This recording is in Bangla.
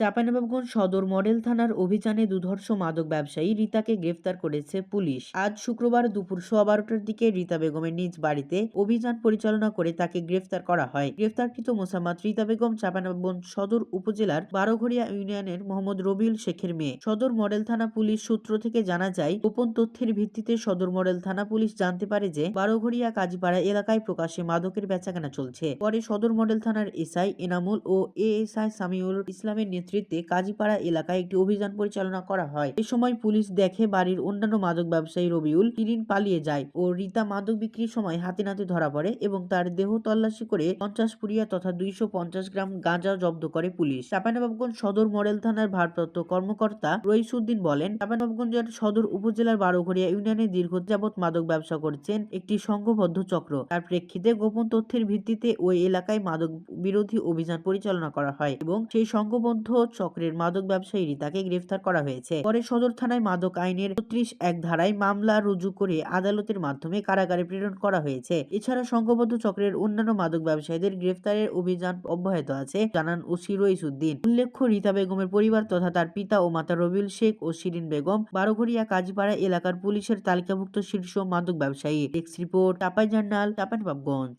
চাঁপাইনবাবগঞ্জ সদর মডেল থানার অভিযানে দুধর্ষ মাদক ব্যবসায়ী রীতাকে গ্রেফতার করেছে পুলিশ। আজ শুক্রবার দুপুর সোয়া বারোটার দিকে রীতা বেগমের নিজ বাড়িতে অভিযান পরিচালনা করে তাকে গ্রেফতার করা হয়। গ্রেফতারকৃত মোসাম্মদ রীতা বেগম চাঁপাইনবাবগঞ্জ সদর উপজেলার বারোঘড়িয়া ইউনিয়নের মোহাম্মদ রবিউল শেখের মেয়ে। সদর মডেল থানা পুলিশ সূত্র থেকে জানা যায়, গোপন তথ্যের ভিত্তিতে সদর মডেল থানা পুলিশ জানতে পারে যে বারোঘড়িয়া কাজীপাড়া এলাকায় প্রকাশ্যে মাদকের বেচাকেনা চলছে। পরে সদর মডেল থানার এসআই এনামুল ও এএসআই সামিউল ইসলামের নেতৃত্বে কাজীপাড়া এলাকায় একটি অভিযান পরিচালনা করা হয়। এ সময় পুলিশ দেখে বাড়ির অন্যান্য মাদক ব্যবসায়ী রবিউল কিরিন পালিয়ে যায় ও রীতা মাদক বিক্রির সময় হাতে নাতে ধরা পড়ে এবং তার দেহ তল্লাশি করে পঞ্চাশ পুরিয়া তথা দুইশো পঞ্চাশ গ্রাম গাঁজা জব্দ করে পুলিশ। চাঁপাইনবাবগঞ্জ সদর মডেল থানার ভারপ্রাপ্ত কর্মকর্তা রইসুদ্দিন বলেন, চাঁপাইনবাবগঞ্জের সদর উপজেলার বারোঘরিয়া ইউনিয়নে দীর্ঘ যাবৎ মাদক ব্যবসা করছেন একটি সংঘবদ্ধ চক্র। তার প্রেক্ষিতে গোপন তথ্যের ভিত্তিতে ওই এলাকায় মাদক বিরোধী অভিযান পরিচালনা করা হয় এবং সেই সংঘবদ্ধ চক্রের মাদক ব্যবসায়ী রিতাকে গ্রেফতার করা হয়েছে। পরে সদর থানায় মাদক আইনের ছত্রিশ এক ধারায় মামলা রুজু করে আদালতের মাধ্যমে কারাগারে প্রেরণ করা হয়েছে। এছাড়া সংঘবদ্ধ চক্রের অন্যান্য মাদক ব্যবসায়ীদের গ্রেফতারের অভিযান অব্যাহত আছে, জানান ওসি রইসুদ্দিন। উল্লেখ্য, রিতা বেগমের পরিবার তথা তার পিতা ও মাতা রবিউল শেখ ও শিরিন বেগম বারোঘরিয়া কাজীপাড়া এলাকার পুলিশের তালিকাভুক্ত শীর্ষ মাদক ব্যবসায়ী। Desk report Chapai journal Chapainawabganj.